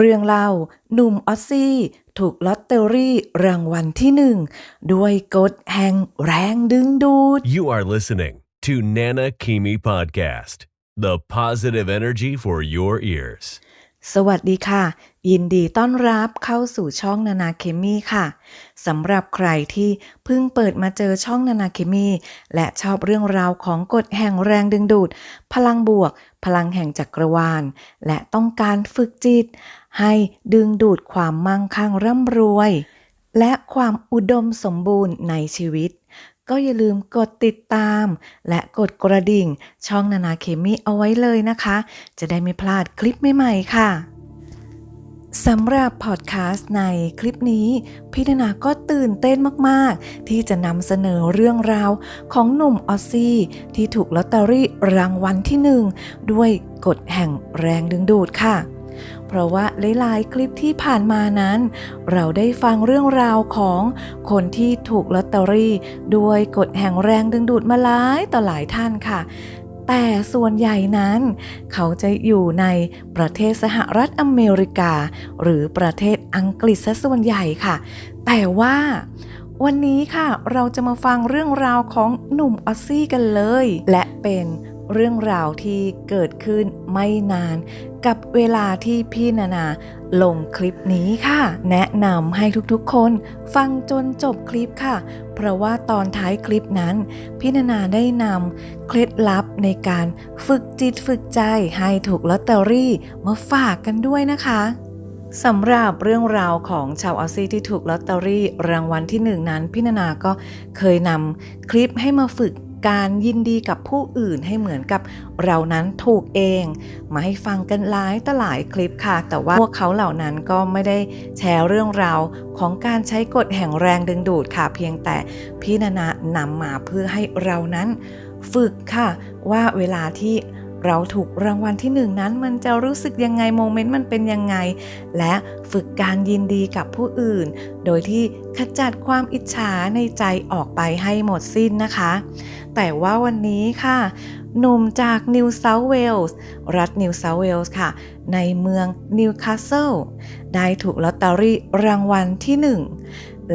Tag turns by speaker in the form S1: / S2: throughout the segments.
S1: เรื่องเล่าหนุ่มออสซี่ถูกลอตเตอรี่รางวัลที่หนึ่งด้วยกฎแห่งแรงดึงดูด
S2: You are listening to Nana Kimi Podcast, the positive energy for your ears.
S1: สวัสดีค่ะ ยินดีต้อนรับเข้าสู่ช่องนานาเคมีค่ะสำหรับใครที่เพิ่งเปิดมาเจอช่องนานาเคมี และชอบเรื่องราวของกฎแห่งแรงดึงดูด พลังบวก พลังแห่งจักรวาล และต้องการฝึกจิต ให้ดึงดูดความมั่งคั่งร่ำรวย และความอุดมสมบูรณ์ในชีวิต ก็อย่าลืมกดติดตาม และกดกระดิ่ง ช่องนานาเคมีเอาไว้เลยนะคะ จะได้ไม่พลาดคลิปใหม่ๆค่ะสำหรับพอดแคสต์ในคลิปนี้ พี่นาก็ตื่นเต้นมากๆ ที่จะนำเสนอเรื่องราวของหนุ่มออซี่ที่ถูกลอตเตอรี่รางวัลที่หนึ่งด้วยกฎแห่งแรงดึงดูดค่ะ เพราะว่าหลายๆ คลิปที่ผ่านมานั้น เราได้ฟังเรื่องราวของคนที่ถูกลอตเตอรี่ด้วยกฎแห่งแรงดึงดูดมาหลายต่อหลายท่านค่ะแต่ส่วนใหญ่นั้น เขาจะอยู่ในประเทศสหรัฐอเมริกา หรือประเทศอังกฤษซะส่วนใหญ่ค่ะ แต่ว่าวันนี้ค่ะเราจะมาฟังเรื่องราวของหนุ่มออสซี่กันเลย และเป็น เรื่องราวที่เกิดขึ้นไม่นาน กับเวลาที่พี่นานาลงคลิปนี้ค่ะ แนะนำให้ทุกๆคนฟังจนจบคลิปค่ะ เพราะว่าตอนท้ายคลิปนั้น พี่นานาได้นำเคล็ดลับในการฝึกจิตฝึกใจให้ถูกลอตเตอรี่มาฝากกันด้วยนะคะสำหรับเรื่องราวของชาวออสซี่ที่ถูกลอตเตอรี่รางวัลที่หนึ่งนั้นพี่นานาก็เคยนำคลิปให้มาฝึก การยินดีกับผู้อื่นให้เหมือนกับเรานั้นถูกเอง มาให้ฟังกันหลายต่หลายคลิปค่ะ แต่ว่าพวกเขาเหล่านั้นก็ไม่ได้แชร์เรื่องราวของการใช้กฎแห่งแรงดึงดูดค่ะ เพียงแต่พี่นานานำมาเพื่อให้เรานั้นฝึกค่ะว่าเวลาที่ เราถูกรางวัลที่หนึ่งนั้นมันจะรู้สึกยังไงโมเมนต์มันเป็นยังไง และฝึกการยินดีกับผู้อื่น โดยที่ขจัดความอิจฉาในใจออกไปให้หมดสิ้นนะคะ แต่ว่าวันนี้ค่ะหนุ่มจากนิวเซาท์เวลส์รัฐนิวเซาท์เวลส์ค่ะ ในเมืองนิวคาสเซิลได้ถูกลอตเตอรี่รางวัลที่หนึ่ง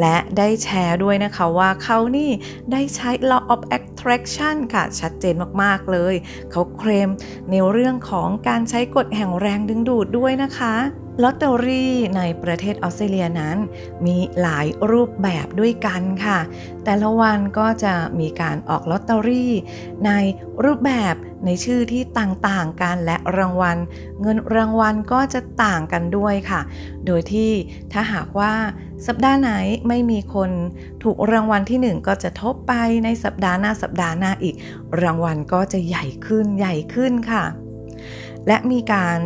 S1: และได้แชร์ด้วยนะคะว่าเขานี่ได้ใช้ law of attraction ค่ะ ชัดเจนมากๆเลย เขาเคลมในเรื่องของการใช้กฎแห่งแรงดึงดูดด้วยนะคะลอตเตอรี่ในประเทศออสเตรเลียนั้น มีหลายรูปแบบด้วยกันค่ะ แต่ละวันก็จะมีการออกลอตเตอรี่ ในรูปแบบในชื่อที่ต่างๆกันและรางวัล เงินรางวัลก็จะต่างกันด้วยค่ะ โดยที่ถ้าหากว่าสัปดาห์ไหนไม่มีคนถูกรางวัลที่หนึ่งก็จะทบไปในสัปดาห์หน้าสัปดาห์หน้าอีก รางวัลก็จะใหญ่ขึ้นใหญ่ขึ้นค่ะ และมีการ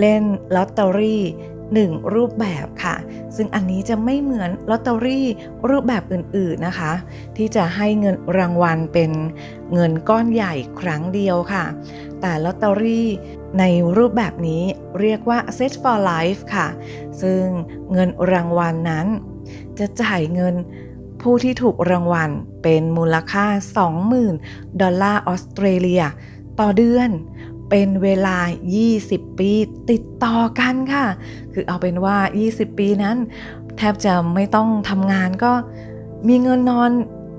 S1: เล่นลอตเตอรี่หนึ่งรูปแบบค่ะ ซึ่งอันนี้จะไม่เหมือนลอตเตอรี่รูปแบบอื่นๆนะคะ ที่จะให้เงินรางวัลเป็นเงินก้อนใหญ่ครั้งเดียวค่ะ แต่ลอตเตอรี่ในรูปแบบนี้เรียกว่า set for life ค่ะ ซึ่งเงินรางวัลนั้น จะจ่ายเงินผู้ที่ถูกรางวัลเป็นมูลค่า 20,000 ดอลลาร์ออสเตรเลีย ต่อเดือน เป็นเวลา 20 ปีติดต่อกันค่ะ คือเอาเป็นว่า 20 ปีนั้น แทบจะไม่ต้องทำงานก็มีเงินนอน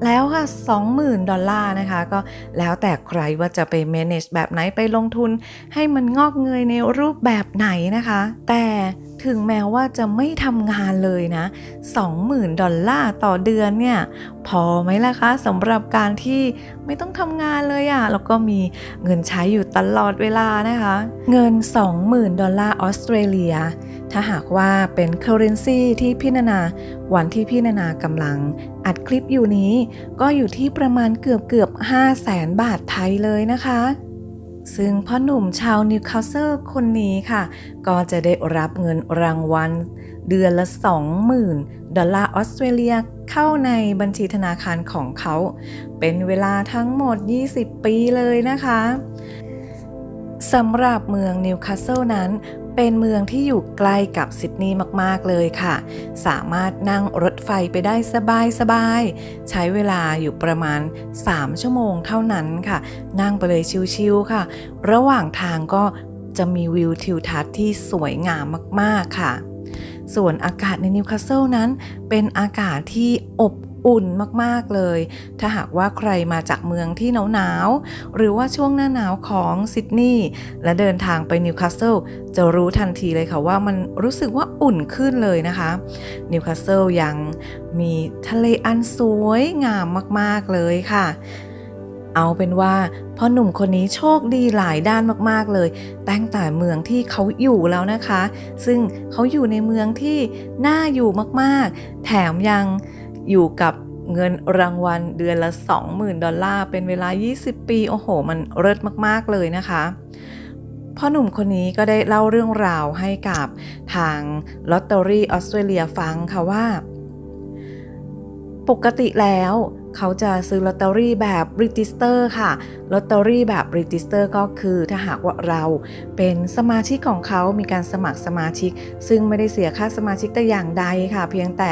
S1: แล้วค่ะ 20,000 ดอลลาร์นะคะ ก็แล้วแต่ใครว่าจะไป manage แบบไหนไปลงทุน ให้มันงอกเงยในรูปแบบไหนนะคะ แต่ถึงแม้ว่าจะไม่ทำงานเลยนะ 20,000 ดอลลาร์ต่อเดือนเนี่ย พอไหมล่ะคะสำหรับการที่ไม่ต้องทำงานเลยอะ่ะ แล้วก็มีเงินใช้อยู่ตลอดเวลานะคะ เงิน 20,000 ดอลลาร์ออสเตรเลีย ถ้าหากว่าเป็น currency ที่พี่นานา วันที่พี่นานากำลัง อัดคลิปอยู่นี้ก็อยู่ที่ประมาณเกือบเกือบ5แสนบาทไทยเลยนะคะ ซึ่งพ่อหนุ่มชาวนิวคาสเซิลคนนี้ค่ะ ก็จะได้รับเงินรางวัลเดือนละ 20,000 ดอลลาร์ออสเตรเลียเข้าในบัญชีธนาคารของเขา เป็นเวลาทั้งหมด 20 ปีเลยนะคะสำหรับเมืองนิวคาสเซิลนั้น เป็นเมืองที่อยู่ใกล้กับซิดนีย์มาก ๆ เลยค่ะ สามารถนั่งรถไฟไปได้สบาย ๆ ใช้เวลาอยู่ประมาณ 3 ชั่วโมงเท่านั้นค่ะ นั่งไปเลยชิว ๆ ค่ะ ระหว่างทางก็จะมีวิวทิวทัศน์ที่สวยงามมาก ๆ ค่ะ ส่วนอากาศในนิวคาสเซิลนั้นเป็นอากาศที่อบ อุ่นมากๆเลย ถ้าหากว่าใครมาจากเมืองที่หนาวๆหรือว่าช่วงหน้าหนาวของซิดนีย์และเดินทางไปนิวคาสเซิลจะรู้ทันทีเลยค่ะว่ามันรู้สึกว่าอุ่นขึ้นเลยนะคะนิวคาสเซิลยังมีทะเลอันสวยงามมากๆเลยค่ะเอาเป็นว่าพ่อหนุ่มคนนี้โชคดีหลายด้านมากๆเลย ตั้งแต่เมืองที่เขาอยู่แล้วนะคะ ซึ่งเขาอยู่ในเมืองที่น่าอยู่มากๆ แถมยัง อยู่กับเงินรางวัลเดือนละ 20,000 ดอลลาร์ เป็นเวลา 20 ปี โอ้โห มันเลิศมาก ๆ เลยนะคะพ่อหนุ่มคนนี้ก็ได้เล่าเรื่องราวให้กับทางลอตเตอรี่ออสเตรเลียฟังค่ะว่า ปกติแล้วเขาจะซื้อลอตเตอรี่แบบรีจิสเตอร์ค่ะ ลอตเตอรี่แบบรีจิสเตอร์ก็คือถ้าหากว่าเราเป็นสมาชิกของเขามีการสมัครสมาชิก ซึ่งไม่ได้เสียค่าสมาชิกแต่อย่างใดค่ะ เพียงแต่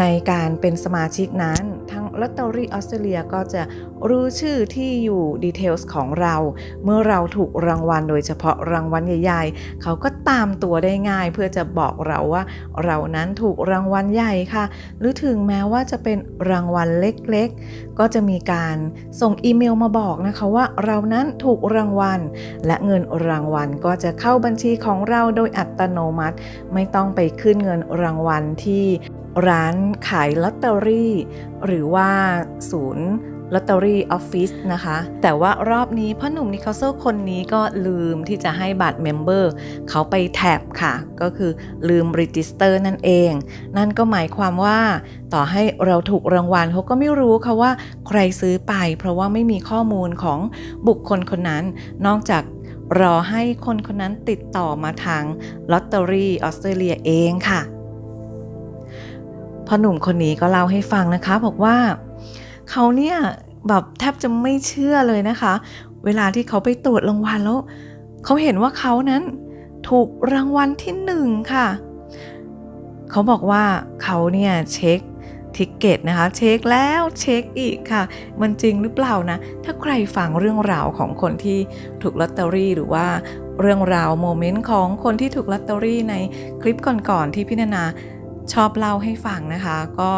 S1: ในการเป็นสมาชิกนั้นทางลอตเตอรี่ออสเตรเลียก็จะรู้ชื่อที่อยู่ดีเทลส์ของเรา เมื่อเราถูกรางวัลโดยเฉพาะรางวัลใหญ่ๆ เขาก็ตามตัวได้ง่าย เพื่อจะบอกเราว่า เรานั้นถูกรางวัลใหญ่ค่ะ หรือถึงแม้ว่าจะเป็นรางวัลเล็กๆ ก็จะมีการส่งอีเมลมาบอกนะคะว่าเรานั้นถูกรางวัล และเงินรางวัลก็จะเข้าบัญชีของเราโดยอัตโนมัติ ไม่ต้องไปขึ้นเงินรางวัลที่ ร้านขายลอตเตอรี่ หรือว่าศูนย์ลอตเตอรี่ออฟฟิศนะคะ แต่ว่ารอบนี้พ่อหนุ่มนิคาโซคนนี้ก็ลืมที่จะให้บัตรเมมเบอร์เขาไปแท็บค่ะ ก็คือลืมรีจิสเตอร์นั่นเอง นั่นก็หมายความว่าต่อให้เราถูกรางวัลเขาก็ไม่รู้ค่ะว่าใครซื้อไป เพราะว่าไม่มีข้อมูลของบุคคลคนนั้น นอกจากรอให้คนคนนั้นติดต่อมาทางลอตเตอรี่ออสเตรเลียเองค่ะ พ่อหนุ่มคนนี้ก็เล่าให้ฟังนะคะ บอกว่าเขาเนี่ยแบบแทบจะไม่เชื่อเลยนะคะ เวลาที่เขาไปตรวจรางวัลแล้วเขาเห็นว่าเขานั้นถูกรางวัลที่หนึ่งค่ะ เขาบอกว่าเขาเนี่ยเช็คทิกเก็ตนะคะเช็คแล้วเช็คอีกค่ะ มันจริงหรือเปล่านะ ถ้าใครฟังเรื่องราวของคนที่ถูกลอตเตอรี่หรือว่าเรื่องราวโมเมนต์ของคนที่ถูกลอตเตอรี่ในคลิปก่อนๆที่พี่นานา ชอบเล่าให้ฟังนะคะ ก็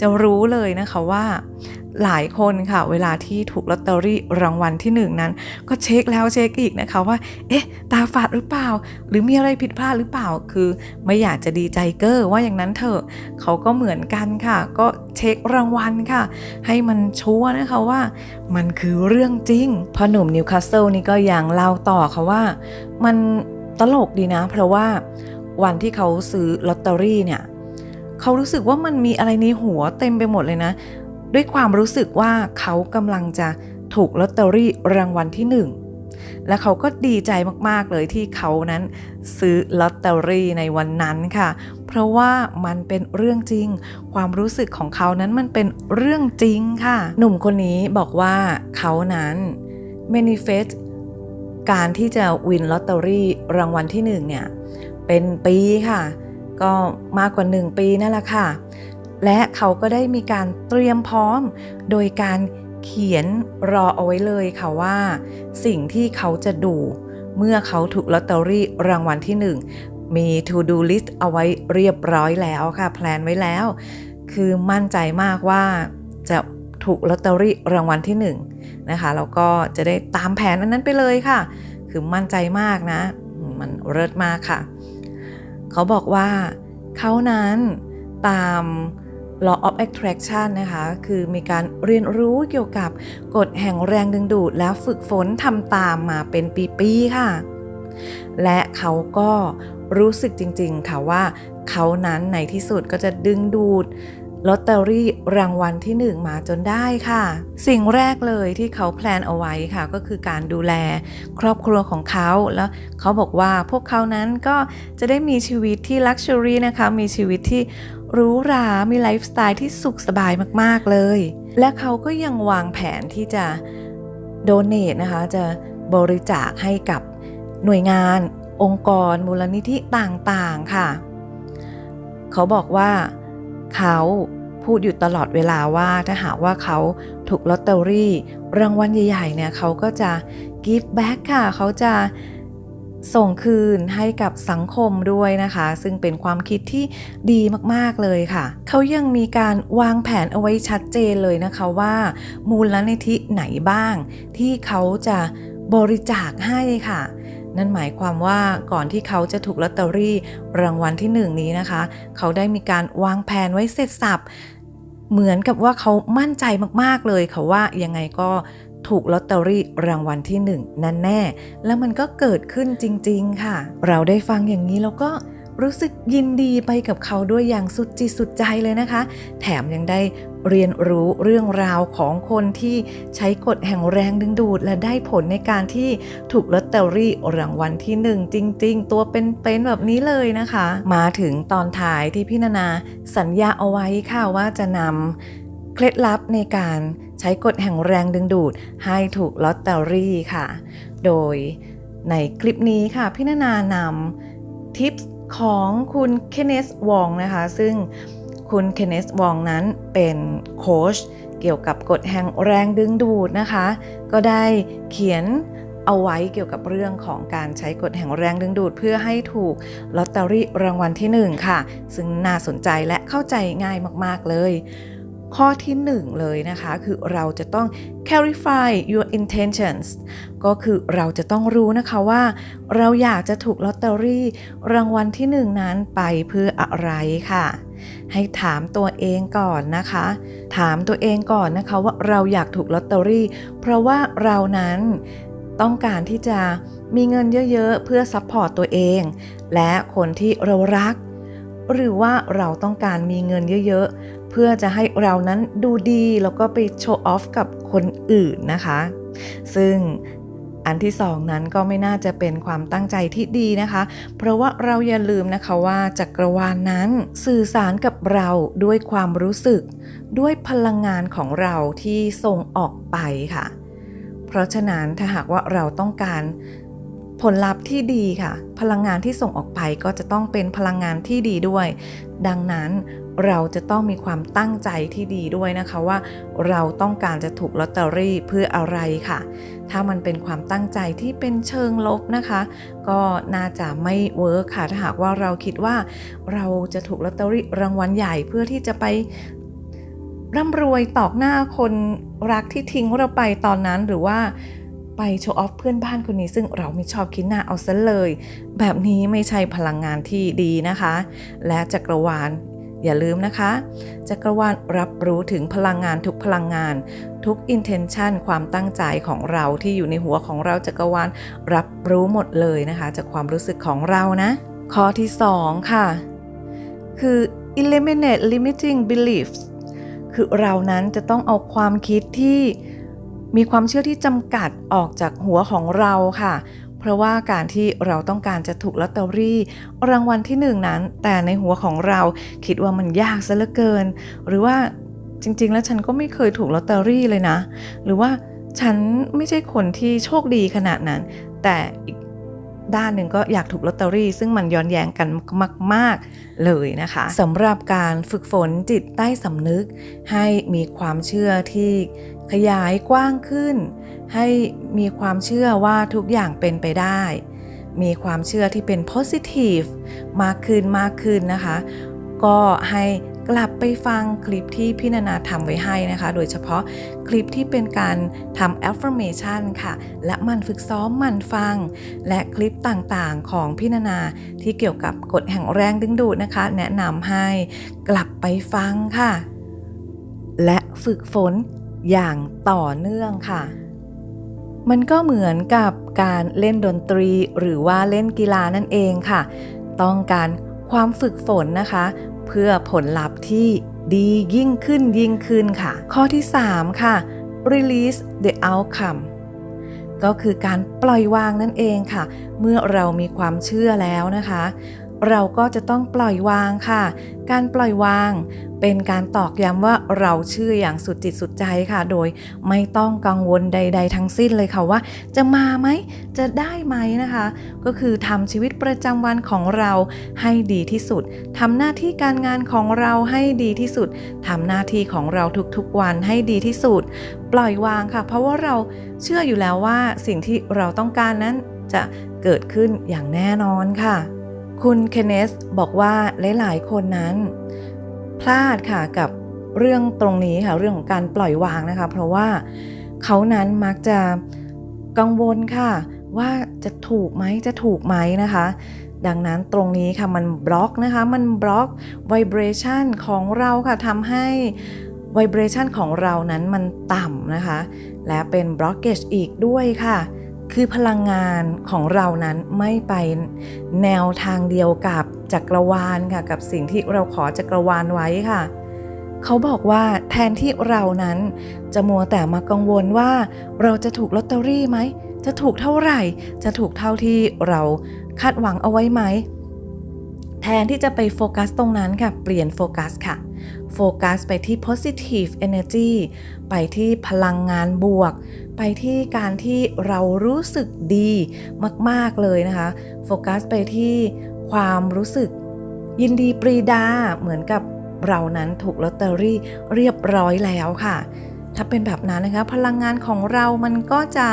S1: จะรู้เลยนะคะว่าหลายคนค่ะ เวลาที่ถูกลอตเตอรี่รางวัลที่หนึ่งนั้น ก็เช็คแล้วเช็คอีกนะคะว่า เอ๊ะ ตาฝาดหรือเปล่า หรือมีอะไรผิดพลาดหรือเปล่า คือไม่อยากจะดีใจเกอร์ว่าอย่างนั้นเถอะเขาก็เหมือนกันค่ะ ก็เช็ครางวัลค่ะ ให้มันชัวร์นะคะว่า มันคือเรื่องจริงพอหนุ่มนิวคาสเซิลนี่ก็ยังเล่าต่อค่ะว่า มันตลกดีนะ เพราะว่าวันที่เขาซื้อลอตเตอรี่เนี่ย เขารู้สึกว่ามันมีอะไรในหัวเต็มไปหมดเลยนะ ด้วยความรู้สึกว่าเขากำลังจะถูกลอตเตอรี่รางวัลที่หนึ่งและเขาก็ดีใจมากๆเลยที่เขานั้นซื้อลอตเตอรี่ในวันนั้นค่ะ เพราะว่ามันเป็นเรื่องจริง ความรู้สึกของเขานั้นมันเป็นเรื่องจริงค่ะ หนุ่มคนนี้บอกว่าเขานั้น manifest การที่จะวินลอตเตอรี่รางวัลที่หนึ่งเนี่ย เป็นปีค่ะ ก็มากกว่า 1 ปีนั่นแหละค่ะ และเขาก็ได้มีการเตรียมพร้อม โดยการเขียนรอเอาไว้เลยค่ะว่า สิ่งที่เขาจะดูเมื่อเขาถูกลอตเตอรี่รางวัลที่ 1 มี to do list เอาไว้เรียบร้อยแล้วค่ะแพลนไว้แล้ว คือมั่นใจมากว่าจะถูกลอตเตอรี่รางวัลที่1นะคะแล้วก็จะได้ตามแผนอันนั้นไปเลยค่ะ คือมั่นใจมากนะ มันเลิศมากค่ะ เขาบอกว่าเขานั้นตาม law of attraction นะคะ คือมีการเรียนรู้เกี่ยวกับกฎแห่งแรงดึงดูด แล้วฝึกฝนทำตามมาเป็นปีๆค่ะ และเขาก็รู้สึกจริงๆค่ะว่าเขานั้นในที่สุดก็จะดึงดูด ลอตเตอรี่รางวัลที่ 1 มาจนได้ค่ะ สิ่งแรกเลยที่เขาแพลนเอาไว้ค่ะ ก็คือการดูแลครอบครัวของเขาแล้วเขาบอกว่าพวกเขานั้นก็จะได้มีชีวิตที่ลักชัวรี่นะคะ มีชีวิตที่หรูหรา มีไลฟ์สไตล์ที่สุขสบายมากๆเลย และเขาก็ยังวางแผนที่จะโดเนทนะคะ จะบริจาคให้กับหน่วยงานองค์กรมูลนิธิต่างๆค่ะ เขาบอกว่าเขา พูดอยู่ตลอดเวลาว่าถ้าหากว่าเขาถูกลอตเตอรี่ รางวัลใหญ่ๆเนี่ยเขาก็จะ give back ค่ะ เขาจะส่งคืนให้กับสังคมด้วยนะคะ ซึ่งเป็นความคิดที่ดีมากๆเลยค่ะ เขายังมีการวางแผนเอาไว้ชัดเจนเลยนะคะว่า มูลนิธิไหนบ้าง ที่เขาจะบริจาคให้ค่ะ นั่นหมายความว่าก่อนที่เขาจะถูกลอตเตอรี่รางวัลที่หนึ่งนี้นะคะ เขาได้มีการวางแผนไว้เสร็จสับ เหมือนกับว่าเขามั่นใจมากๆเลยค่ะว่ายังไงก็ถูกลอตเตอรี่รางวัลที่หนึ่งนั่นแน่ แล้วมันก็เกิดขึ้นจริง ๆ ค่ะ เราได้ฟังอย่างนี้แล้วก็รู้สึกยินดีไปกับเขาด้วยอย่างสุดจิตสุดใจเลยนะคะ แถมยังได้ เรียนรู้เรื่องราวของคนที่ใช้กฎแห่งแรงดึงดูด และได้ผลในการที่ถูกลอตเตอรี่รางวัลที่หนึ่งจริง ๆ ตัวเป็นๆแบบนี้เลยนะคะ มาถึงตอนท้ายที่พี่นานาสัญญาเอาไว้ค่ะว่าจะนำเคล็ดลับในการใช้กฎแห่งแรงดึงดูด ให้ถูกลอตเตอรี่ค่ะ โดยในคลิปนี้ค่ะ พี่นานานำทิปของคุณเคนเนสวองนะคะ ซึ่ง คุณเคนเนสวองนั้นเป็นโค้ชเกี่ยวกับกฎแห่งแรงดึงดูดนะคะ ก็ได้เขียนเอาไว้เกี่ยวกับเรื่องของการใช้กฎแห่งแรงดึงดูด เพื่อให้ถูกลอตเตอรี่รางวัลที่ 1 ค่ะ ซึ่งน่าสนใจและเข้าใจง่ายมาก ๆ เลย ข้อที่ 1 เลยนะคะ คือเราจะต้อง clarify your intentions ก็คือเราจะต้องรู้นะคะว่า เราอยากจะถูกลอตเตอรี่ รางวัลที่ 1 นั้นไปเพื่ออะไรค่ะ ให้ถามตัวเองก่อนนะคะ ถามตัวเองก่อนนะคะว่าเราอยากถูกลอตเตอรี่ เพราะว่าเรานั้นต้องการที่จะมีเงินเยอะๆ เพื่อซัพพอร์ตตัวเอง และคนที่เรารัก หรือว่าเราต้องการมีเงินเยอะๆเพื่อจะให้เรานั้นดูดีแล้วก็ไปโชว์ออฟกับคนอื่นนะคะ ซึ่งอันที่สองนั้นก็ไม่น่าจะเป็นความตั้งใจที่ดีนะคะ เพราะว่าเราอย่าลืมนะคะว่าจักรวาลนนั้นสื่อสารกับเราด้วยความรู้สึก ด้วยพลังงานของเราที่ส่งออกไปค่ะ เพราะฉะนั้นถ้าหากว่าเราต้องการ ผลลัพธ์ที่ดีค่ะ พลังงานที่ส่งออกไปก็จะต้องเป็นพลังงานที่ดีด้วย ดังนั้นเราจะต้องมีความตั้งใจที่ดีด้วยนะคะว่า เราต้องการจะถูกลอตเตอรี่เพื่ออะไรค่ะ ถ้ามันเป็นความตั้งใจที่เป็นเชิงลบนะคะ ก็น่าจะไม่เวิร์คค่ะถ้าหากว่าเราคิดว่า เราจะถูกลอตเตอรี่รางวัลใหญ่เพื่อที่จะไปร่ำรวยตอกหน้าคนรักที่ทิ้งเราไปตอนนั้นหรือว่า ไปโชว์ออฟเพื่อนบ้านคนนี้ซึ่งเราไม่ชอบคิดหน้าเอาซะเลย แบบนี้ไม่ใช่พลังงานที่ดีนะคะ และจักรวาลอย่าลืมนะคะ จักรวาลรับรู้ถึงพลังงานทุกพลังงาน ทุก intention ความตั้งใจของเราที่อยู่ในหัวของเราจักรวาลรับรู้หมดเลยนะคะ จากความรู้สึกของเรานะ ข้อที่ 2 ค่ะ คือ eliminate limiting beliefs คือเรานั้นจะต้องเอาความคิดที่ มีความเชื่อที่จำกัดออกจากหัวของเราค่ะ เพราะว่าการที่เราต้องการจะถูกลอตเตอรี่รางวัลที่หนึ่งนั้น แต่ในหัวของเราคิดว่ามันยากซะเหลือเกิน หรือว่าจริง ๆ แล้วฉันก็ไม่เคยถูกลอตเตอรี่เลยนะ หรือว่าฉันไม่ใช่คนที่โชคดีขนาดนั้น แต่อีกด้านหนึ่งก็อยากถูกลอตเตอรี่ ซึ่งมันย้อนแย้งกันมาก ๆ เลยนะคะสำหรับการฝึกฝนจิตใต้สำนึก ให้มีความเชื่อที่ ขยายกว้างขึ้น ให้มีความเชื่อว่าทุกอย่างเป็นไปได้ มีความเชื่อที่เป็น positive มากขึ้นมากขึ้นนะคะ ก็ให้กลับไปฟังคลิปที่พี่นานาทำไว้ให้นะคะ โดยเฉพาะคลิปที่เป็นการทำ affirmation ค่ะ และมันฝึกซ้อมมันฟัง และคลิปต่างๆของพี่นานาที่เกี่ยวกับกฎแห่งแรงดึงดูดนะคะ แนะนำให้กลับไปฟังค่ะ และฝึกฝน อย่างต่อเนื่องค่ะ มันก็เหมือนกับการเล่นดนตรีหรือว่าเล่นกีฬานั่นเองค่ะ ต้องการความฝึกฝนนะคะ เพื่อผลลัพธ์ที่ดียิ่งขึ้นยิ่งขึ้นค่ะ ข้อที่ 3 ค่ะ release the outcome ก็คือการปล่อยวางนั่นเองค่ะ เมื่อเรามีความเชื่อแล้วนะคะ เราก็จะต้องปล่อยวางค่ะ การปล่อยวาง เป็นการตอกย้ำว่าเราเชื่ออย่างสุดจิตสุดใจค่ะ โดยไม่ต้องกังวลใด ๆ ทั้งสิ้นเลยค่ะว่า จะมาไหม จะได้ไหมนะคะ ก็คือทำชีวิตประจำวันของเราให้ดีที่สุดทำหน้าที่การงานของเราให้ดีที่สุดทำหน้าที่ของเราทุกๆวันให้ดีที่สุด ปล่อยวางค่ะ เพราะว่าเราเชื่ออยู่แล้วว่าสิ่งที่เราต้องการนั้นจะเกิดขึ้นอย่างแน่นอนค่ะ คุณเคนเนสบอกว่าหลายๆ คนนั้น พลาดค่ะกับเรื่องตรงนี้ค่ะเรื่องของการปล่อยวางนะคะ เพราะว่าเขานั้นมักจะกังวลค่ะ ว่าจะถูกไหมจะถูกไหมนะคะ ดังนั้นตรงนี้ค่ะมันบล็อกนะคะ มันบล็อกไวเบรชันของเราค่ะทำให้ไวเบรชันของเรานั้นมันต่ำนะคะ และเป็นบล็อกเกจอีกด้วยค่ะ คือพลังงานของเรานั้นไม่ไปแนวทางเดียวกับจักรวาลค่ะ กับสิ่งที่เราขอจักรวาลไว้ค่ะ เขาบอกว่าแทนที่เรานั้นจะมัวแต่มากังวลว่าเราจะถูกลอตเตอรี่ไหม จะถูกเท่าไหร่ จะถูกเท่าที่เราคาดหวังเอาไว้ไหม แทนที่จะไปโฟกัสตรงนั้นค่ะ เปลี่ยนโฟกัสค่ะโฟกัสไปที่ positive energy ไปที่พลังงานบวก ไปที่การที่เรารู้สึกดีมาก ๆ เลยนะคะ โฟกัสไปที่ความรู้สึกยินดีปรีดาเหมือนกับเรานั้นถูกลอตเตอรี่เรียบร้อยแล้วค่ะ ถ้าเป็นแบบนั้นนะคะ พลังงานของเรามันก็จะ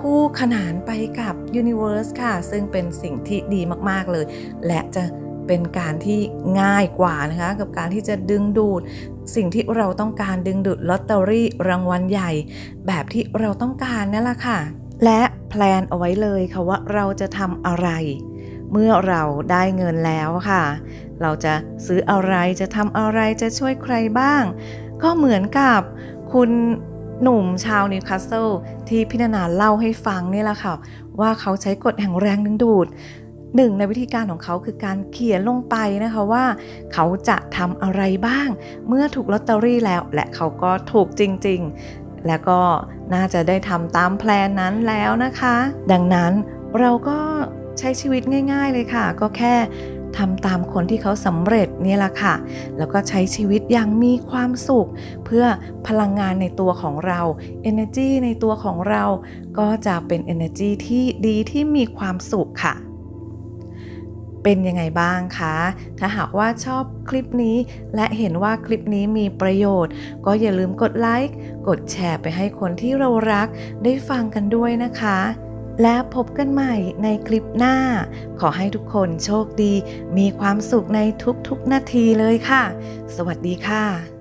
S1: คู่ขนานไปกับ Universe ค่ะ ซึ่งเป็นสิ่งที่ดีมาก ๆ เลย และจะ เป็นการที่ง่ายกว่านะคะกับการที่จะดึงดูด สิ่งที่เราต้องการดึงดูดลอตเตอรี่รางวัลใหญ่ แบบที่เราต้องการนั่นแหละค่ะ และแพลนเอาไว้เลยค่ะว่าเราจะทำอะไร เมื่อเราได้เงินแล้วค่ะ เราจะซื้ออะไรจะทำอะไรจะช่วยใครบ้าง ก็เหมือนกับคุณหนุ่มชาวนิวคาสเซิลที่พินานาเล่าให้ฟังนี่แหละค่ะ ว่าเขาใช้กฎแห่งแรงดึงดูด หนึ่งในวิธีการของเขาคือการเขียนลงไปนะคะว่า เขาจะทำอะไรบ้าง เมื่อถูกลอตเตอรี่แล้ว และเขาก็ถูกจริง ๆ แล้วก็น่าจะได้ทำตามแพลนนั้นแล้วนะคะ ดังนั้นเราก็ใช้ชีวิตง่าย ๆ เลยค่ะ ก็แค่ทำตามคนที่เขาสำเร็จนี่แหละค่ะ แล้วก็ใช้ชีวิตอย่างมีความสุข เพื่อพลังงานในตัวของเรา energy ในตัวของเรา ก็จะเป็น energy ที่ดีที่มีความสุขค่ะ เป็นยังไงบ้างคะ ถ้าหากว่าชอบคลิปนี้ และเห็นว่าคลิปนี้มีประโยชน์ ก็อย่าลืมกดไลค์ กดแชร์ไปให้คนที่เรารักได้ฟังกันด้วยนะคะ และพบกันใหม่ในคลิปหน้า ขอให้ทุกคนโชคดี มีความสุขในทุกๆนาทีเลยค่ะ สวัสดีค่ะ